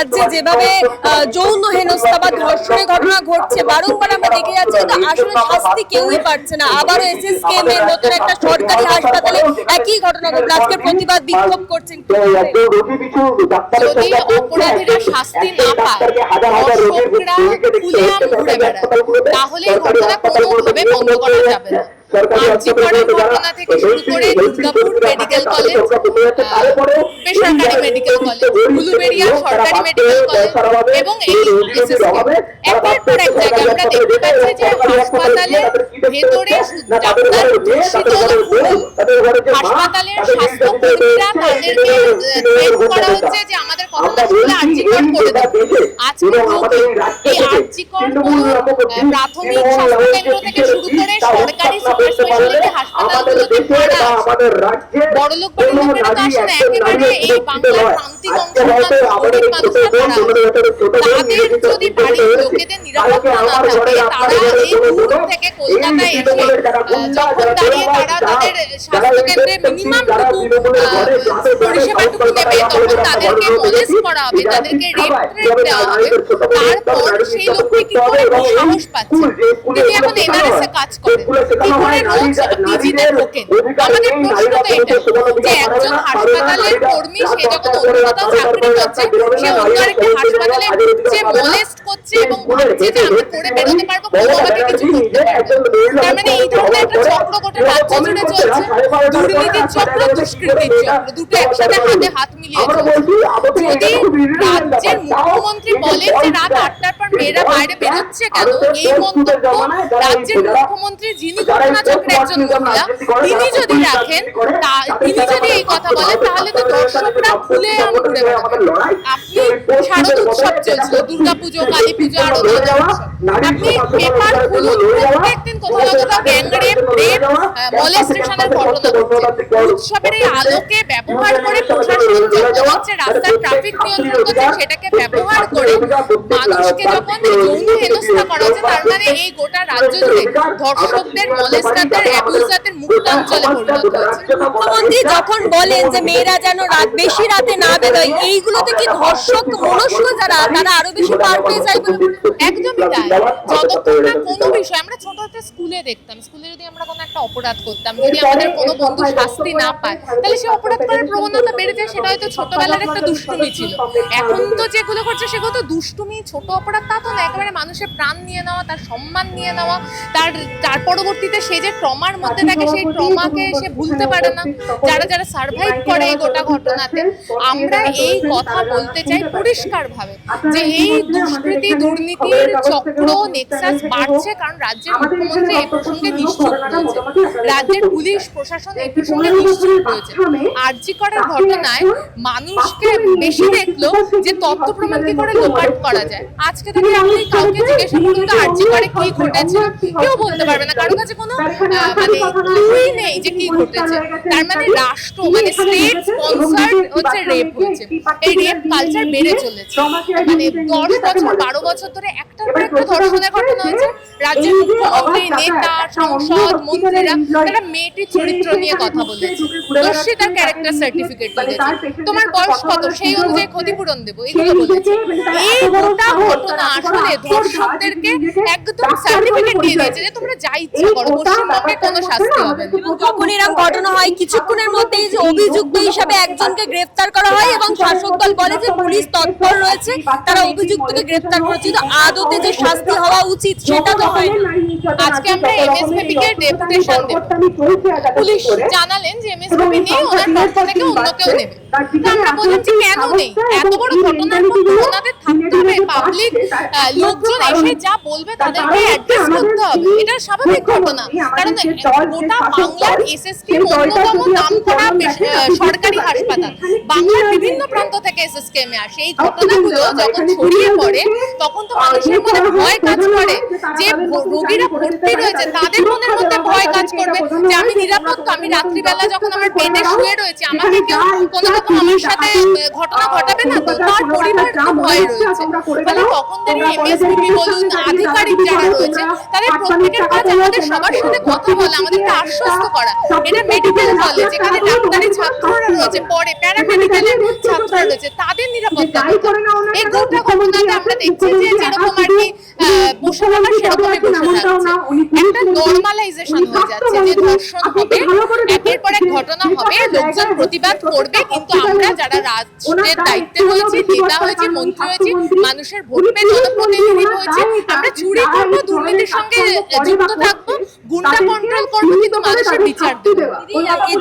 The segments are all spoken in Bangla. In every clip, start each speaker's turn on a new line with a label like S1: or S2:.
S1: রাজ্যে যেভাবে যৌন হেনস্থা বা ধর্ষণের ঘটনা ঘটছে, বারংবার আমরা দেখে যাচ্ছি কিন্তু আসলে শাস্তি কেউই পাচ্ছে না। আবারও এসএসকেএম এর মতন একটা সরকারি হাসপাতালে একই ঘটনা ঘটলো। আজকে প্রতিবাদ বিক্ষোভ করছেন
S2: যদি অপরাধীরা শাস্তি না পায় দর্শকরা খুলেআম ঘুরে বেড়ায়, তাহলে ঘটনা কোনোভাবে বন্ধ করা যাবে না? আর্জিকরের থেকে শুরু করে দুর্গাপুর মেডিকেল কলেজ বেসরকারি মেডিকেল কলেজ উলুবেড়িয়া সরকারি মেডিকেল কলেজ এবং এই একের পর এক জায়গায় আমরা দেখতে পাচ্ছি যে হাসপাতালের ভেতরে ডাক্তার দূষিত হাসপাতালের স্বাস্থ্যকর্মীরা তাদেরকে ট্রেন করা হচ্ছে যে আমাদের করে দেবে। আজকে রোগী এই আর্জিকর প্রাথমিক স্বাস্থ্যকেন্দ্র থেকে শুরু করে সরকারি সুপার স্পেশালিটি হাসপাতালগুলোতে ভাড়া আছে বড়লোক বাড়ির আসলে একেবারে এই বাংলার প্রান্তিক অঞ্চলটা শহরের মানুষরা তারা তাদের যদি বাড়ির লোকেদের নিরাপত্তা না থাকে তারা এই দূর থেকে কলকাতায় এসে যখন দাঁড়িয়ে তারা তাদের স্বাস্থ্যকেন্দ্রে মিনিমাম পরিষেবাটুকু নেবে তখন তাদেরকে মোলেস্ট করা হবে তাদেরকে রেপ দেওয়া হবে। তারপর সেই কি করে সাহস তিনি এখন এনআরএস এ কাজ করেন কি করে রোজ পিজিতে ঢোকেন আমাদের প্রশ্ন তো এটা যে একজন হাসপাতালের কর্মী সে যখন অন্য কোথাও চাকরি করছে সে অন্য আরেকটি হাসপাতালে যে মোলেস্ট করছে এবং ভাবছে যে আমি করে বেরোতে পারব কেউ আমাকে কিছু করতে পারবে তার মানে এই ধরনের একটা চক্র গোটা রাজ্য জুড়ে চলছে। দুর্নীতির চক্র দুষ্কৃতির চক্র দুটো একসাথে হাতে হাত মিলিয়ে চলছে। যদি রাজ্যের মুখ্যমন্ত্রী বলেন যে রাত আটটার পর মেয়েরা বাইরে বেরোচ্ছে কেন? এই মন্তব্য রাজ্যের মুখ্যমন্ত্রী যিনি ঘটনা চক্রে একজন মহিলা তিনি যদি রাখেন তিনি যদি এই কথা বলেন তাহলে তো দর্শকরা ঘুরে বেড়াবে আপনি শারদ উৎসব চলছিল দুর্গাপুজো কালী আপনি পেপার খুলুন প্রত্যেকদিন কোথাও না কোথাও রেপ মলেস্টেশনের ঘটনা ঘটছে উৎসবের এই আলোকে ব্যবহার করে প্রশাসন হচ্ছে রাস্তার ট্রাফিক নিয়ন্ত্রণ করছে সেটাকে ব্যবহার করে মানুষকে যখন যৌন হেনস্থা করা হচ্ছে তার মানে এই গোটা রাজ্য জুড়ে ধর্ষকদের মলেস্টারদের অ্যাবিউজারদের মুক্তাঞ্চলে পরিণত হচ্ছে।
S1: মুখ্যমন্ত্রী যখন বলেন যে মেয়েরা যেন রাত বেশি রাতে না বেরোয় এইগুলোতে কি ধর্ষক মনস্ক যারা তারা আরও বেশি পার পেয়ে যায়
S2: একদমই তাই। যতক্ষণ না কোনো বিষয় আমরা ছোটতে স্কুলে দেখতাম স্কুলে যদি আমরা কোনো একটা অপরাধ করতাম। যদি আমাদের কোনো বন্ধু শাস্তি না পায় তাহলে সে অপরাধ করার প্রবণতা বেড়ে যায় সেটা হয়তো ছোটবেলার একটা দুষ্টুমি ছিল। এখন তো যেগুলো করছে সেগুলো তো দুষ্টুমি ছোট অপরাধ তা তো না একেবারে মানুষের প্রাণ নিয়ে নেওয়া তার সম্মান নিয়ে নেওয়া তার তার পরবর্তীতে সে যে ট্রমার মধ্যে থাকে সেই ট্রমাকে সে ভুলতে পারে না। যারা যারা সার্ভাইভ করে এই গোটা ঘটনাতে আমরা এই কথা বলতে চাই পরিষ্কারভাবে যে এই দুষ্কৃতি দুর্নীতির চক্র নেক্সাস বাড়ছে কারণ রাজ্যের মুখ্যমন্ত্রী এই প্রসঙ্গে নিশ্চুপ। রয়েছে রাজ্যের পুলিশ প্রশাসন এই প্রসঙ্গে নিশ্চুপ রয়েছে আরজি করার ঘটনায় মানুষকে বেশি দেখল যে তথ্য প্রমাণ কি করে লোপাট করা যায়। আজকে থেকে আপনি কাউকে জিজ্ঞাসা করুন তো আরজি করে কি ঘটেছে। কেউ বলতে পারবে না। কারও কাছে কোনো মানে ক্লুই নেই যে কি ঘটেছে। তার মানে রাষ্ট্র মানে স্টেট স্পন্সার্ড হচ্ছে রেপ হচ্ছে। এই রেপ কালচার বেড়ে চলেছে। মানে দশ বছর বারো বছর ধরে একটার একটা ধর্ষণের ঘটনা হয়েছে। রাজ্যের মুখ্যমন্ত্রী নেতা সাংসদ মন্ত্রীরা তারা মেয়েটির চরিত্র নিয়ে কথা বলেছে। দোষী তার ক্যারেক্টার সার্টিফিকেট দিয়েছে। তোমার বয়স কত? সেই অনুযায়ী ক্ষতিপূরণ দেবো। এগুলো বলেছে। এই গোটা ঘটনা আসলে ধর্ষকদেরকে একদম সার্টিফিকেট দিয়ে দিয়েছে যে তোমরা যা ইচ্ছা করো পশ্চিমবঙ্গে কোনো শাস্তি হবে না।
S1: যখন এরকম ঘটনা হয় কিছুক্ষণের মধ্যেই যে অভিযুক্ত হিসাবে একজনকে গ্রেফতার করা হয় এবং শাসক দল বলে যে পুলিশ তৎপর রয়েছে তারা অভিযুক্তকে গ্রেফতার করেছে কিন্তু আদতে যে শাস্তি হওয়া উচিত সেটা তো হয় না
S2: আজকে আমরা এমএসপিপি কে পুলিশ জানালেন যে এমএসপিপি নেই ওনার পক্ষ থেকে অন্য কেউ নেবে। আমরা বললাম যে কেন নেই? এত বড় ঘটনার মধ্যে ওনাদের থাকতে হবে। পাবলিক লোকজন এসে যা বলবে তাদেরকে অ্যাড্রেস করতে হবে। এটা স্বাভাবিক ঘটনা। কারণ গোটা বাংলার এসএসকে অন্যতম নামকরা বেশ- সরকারি হাসপাতাল। বাংলার বিভিন্ন প্রান্ত থেকে এসএসকেএমে আসে। এই ঘটনাগুলো যখন ছড়িয়ে পড়ে তখন তো মানুষের মনে ভয় কাজ করে। যে রোগীরা ভর্তি রয়েছে তাদের মনের মধ্যে ভয় কাজ করবে। যে আমি নিরাপদ তো আমি রাত্রিবেলা যখন আমার পেটে শুয়ে রয়েছে আমাকে কেউ কোনো রকম আমার সাথে ঘটনা ঘটাবে না তো? তার ভয় রয়েছে। ফলে তখন দাঁড়িয়ে এমএসপিপি বলুন আধিকারিক যারা রয়েছে তাদের প্রত্যেকের কাজ আমাদের সবার সাথে কথা বলা আমাদেরকে আশ্বস্ত করা। এটা মেডিকেল কলেজ এখানে ডাক্তারি ছাত্ররা রয়েছে পরে প্যারামেডিকেলের ছাত্ররা রয়েছে তাদের নিরাপত্তা। এই গোটা ঘটনাতে আমরা দেখছি যে যেরকম আর কি বসে থাকা সেরকমই বসে থাকছে একটা নর্মালাইজেশন হয়ে যাচ্ছে যে ধর্ষণ হবে একের পর এক ঘটনা হবে লোকজন প্রতিবাদ করবে কিন্তু আমরা যারা রাষ্ট্রের দায়িত্বে হয়েছি নেতা হয়েছি মন্ত্রী হয়েছি মানুষের ভোট পেয়ে জনপ্রতিনিধি হয়েছি আমরা চুরি করব দুর্নীতির সঙ্গে যুক্ত থাকব। গুন্ডা কন্ট্রোল করবে কিন্তু মানুষের বিচার দেবে।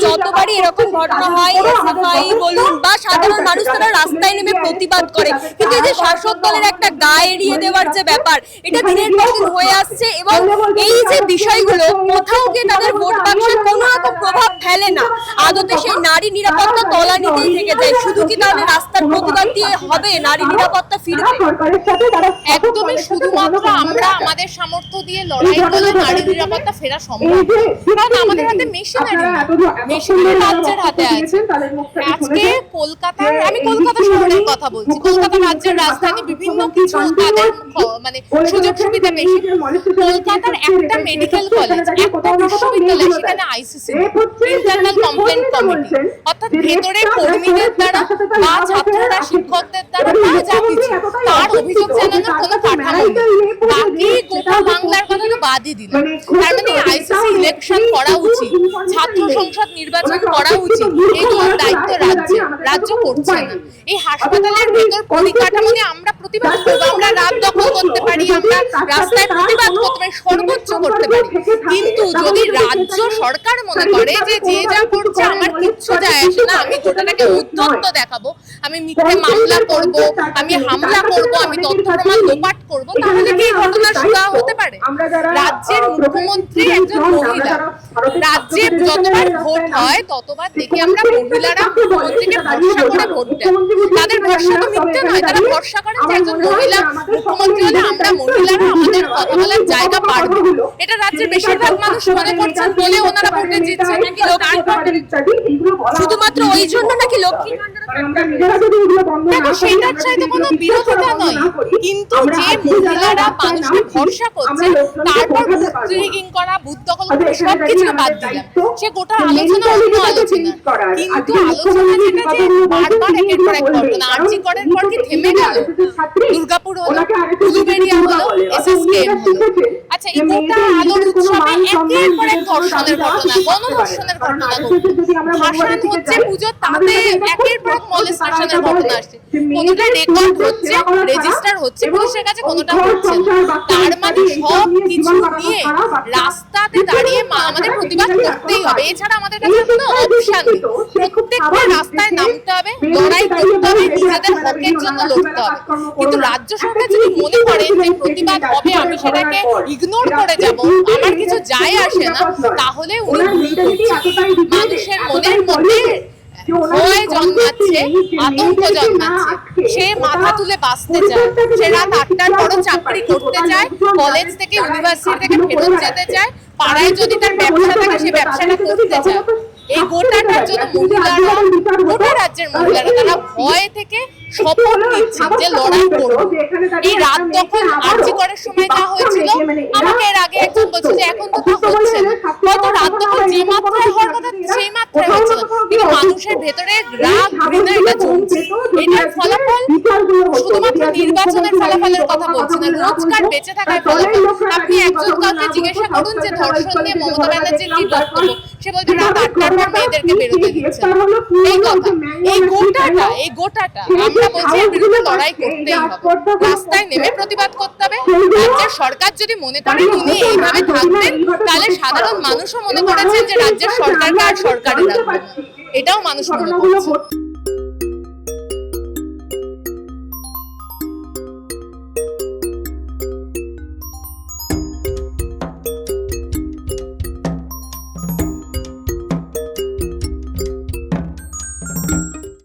S1: যতবারই এরকম ঘটনা হয় এসএফআই বলুন বা সাধারণ মানুষ তারা রাস্তায় নেমে প্রতিবাদ করে। কিন্তু এই যে শাসক দলের একটা গায়ে এড়িয়ে দেওয়ার যে ব্যাপার এটা দিনের পর দিন হয়ে আসছে এবং এই যে বিষয়গুলো কোথাও গিয়ে তাদের ভোট বাক্সে কোনো রকম প্রভাব ফেলে না। আদতে সেই নারী নিরাপত্তা তলানিতেই থেকে যায়। শুধু কি তাহলে রাস্তার প্রতিবাদ দিয়ে হবে? নারী নিরাপত্তা ফিরবে।
S2: একদমই শুধুমাত্র আমরা আমাদের সামর্থ্য দিয়ে লড়াই করলে নারী নিরাপত্তা ফেরা সম্ভব কারণ আমাদের হাতে মেশিনারি মেশিনারি রাজ্যের হাতে আছে। আজকে কলকাতার আমি কলকাতা শহরের কথা বলছি। কলকাতা রাজ্যের রাজধানী বিভিন্ন কিছু তাদের মানে সুযোগ সুবিধা বেশি কলকাতার একটা মেডিকেল কলেজ একটা বিশ্ববিদ্যালয় সেখানে আইসিসি ইন্টারনাল কমপ্লেন্ট কমিটি অর্থাৎ ভেতরে কর্মীদের দ্বারা বা ছাত্ররা শিক্ষকদের দ্বারা বা যা কিছু তার অভিযোগ জানানোর কোনো কাঠামো নেই। বাকি গোটা বাংলার কথা তো বাদই দিল তার মানে আইসিসি ইলেকশন করা উচিত ছাত্র সংসদ নির্বাচন করা উচিত এগুলোর দায়িত্ব রাজ্যে রাজ্য করছে না। এই হাসপাতালের ভেতর পরিকাঠামো নিয়ে আমরা প্রতিবাদ করব আমরা রাত দখল করতে পারি আমরা রাস্তায় প্রতিবাদ করতে পারি সর্বোচ্চ করতে পারি। কিন্তু যদি রাজ্য সরকার মনে করে যে যে যা করছে আমার কিচ্ছু যায় আসে না আমি গোটাটাকে উদ্যত্ত দেখাবো আমি মিথ্যে মামলা করব আমি হামলা করব আমি তথ্য প্রমাণ লোপাট করব তাহলে কি এই ঘটনার সুরা হতে পারে? রাজ্যের মুখ্যমন্ত্রী একজন মহিলা। রাজ্যে যতবার ভোট হয় ততবার দেখি আমরা মহিলারা মুখ্যমন্ত্রীকে ভরসা করে ভোট দেন তাদের ভরসা তো মিথ্যে নয় তারা ভরসা করেন যে একজন মহিলা মুখ্যমন্ত্রী হলে আমরা মহিলারা আমাদের কথা বলার জায়গা পারব এটা রাজ্যের বেশিরভাগ মানুষ মনে করছেন বলে ওনারা ভোটে জিতছেন নাকি
S1: শুধুমাত্র ওই জন্য নাকি লক্ষ্মী
S2: সেটার চাইতে কোনো বিরোধিতা নয়। কিন্তু যে মহিলারা মানুষকে ভরসা করছে তারপর বুথ করা বুথ দখল করা সব বাদ দিলাম। সে গোটা আলোচনা অন্য আলোচনা কিন্তু আলোচনা যেটা যে বারবার একের পর এক ঘটনা আর্জি করার পর কি থেমে গেল। দুর্গাপুর হলো উলুবেড়িয়া হলো এসএসকেএম হলো আচ্ছা এই গোটা আলোর উৎসবে একের পর এক ধর্ষণের ঘটনা গণধর্ষণের ঘটনা ভাষণ হচ্ছে পুজো তাতে একের পর এক মলেস্টেশনের ঘটনা আসছে কোনোটা রেকর্ড হচ্ছে রেজিস্টার হচ্ছে পুলিশের কাছে কোনোটা হচ্ছে তার মানে সব কিছু নিয়ে রাস্তাতে দাঁড়িয়ে আমাদের প্রতিবাদ করতেই হবে। এছাড়া আমাদের কাছে কোনো অপশন নেই প্রত্যেকটা রাস্তায় নামতে হবে লড়াই করতে হবে নিজেদের হকের জন্য লড়তে হবে। কিন্তু রাজ্য সরকার যদি মনে করেন যে প্রতিবাদ হবে আমি সেটাকে ইগনোর করে যাব আমার কিছু যায় আসে না। তাহলে উনি ভুল করছেন মানুষের মনের মধ্যে ভয় জন্মাচ্ছে আতঙ্ক জন্মাচ্ছে। সে মাথা তুলে বাঁচতে চায়। সে রাত আটটার পরও চাকরি করতে চায় কলেজ থেকে ইউনিভার্সিটি থেকে ফেরত যেতে চায় পাড়ায় যদি তার ব্যবসা থাকে সে ব্যবসাটা করতে চায়। এই গোটাটার জন্য মহিলারা গোটা রাজ্যের মহিলারা তারা ভয় থেকে শপথ যে লড়াই করব। এই রাত দখল আর্জি করার সময় যা হয়েছিল আমাকে এর আগে একজন বলছে যে এখন তো তা হচ্ছে না। হয়তো রাত দখল যে মাত্রায় হওয়ার কথা সেই মাত্রায় হচ্ছে না কিন্তু মানুষের ভেতরে রাগ এটা চলছে এটার ফলাফল শুধুমাত্র নির্বাচনের ফলাফলের কথা বলছি না রোজকার বেঁচে থাকার ফলাফল। আপনি একজন কাউকে জিজ্ঞাসা করুন যে ধর্ষণ নিয়ে মমতা ব্যানার্জির কি বক্তব্য সে বলছে রাত আটটার পর মেয়েদেরকে বেরোতে দিচ্ছে এই কথা। এই গোটাটা এই গোটাটা। আমরা বলছি এর বিরুদ্ধে লড়াই করতেই হবে। রাস্তায় নেমে প্রতিবাদ করতে হবে। রাজ্যের সরকার যদি মনে করে উনি এইভাবে থাকবেন তাহলে সাধারণ মানুষও মনে করেছেন যে রাজ্যের সরকারকে আর সরকারে রাখবেন এটাও মানুষ মনে করছে।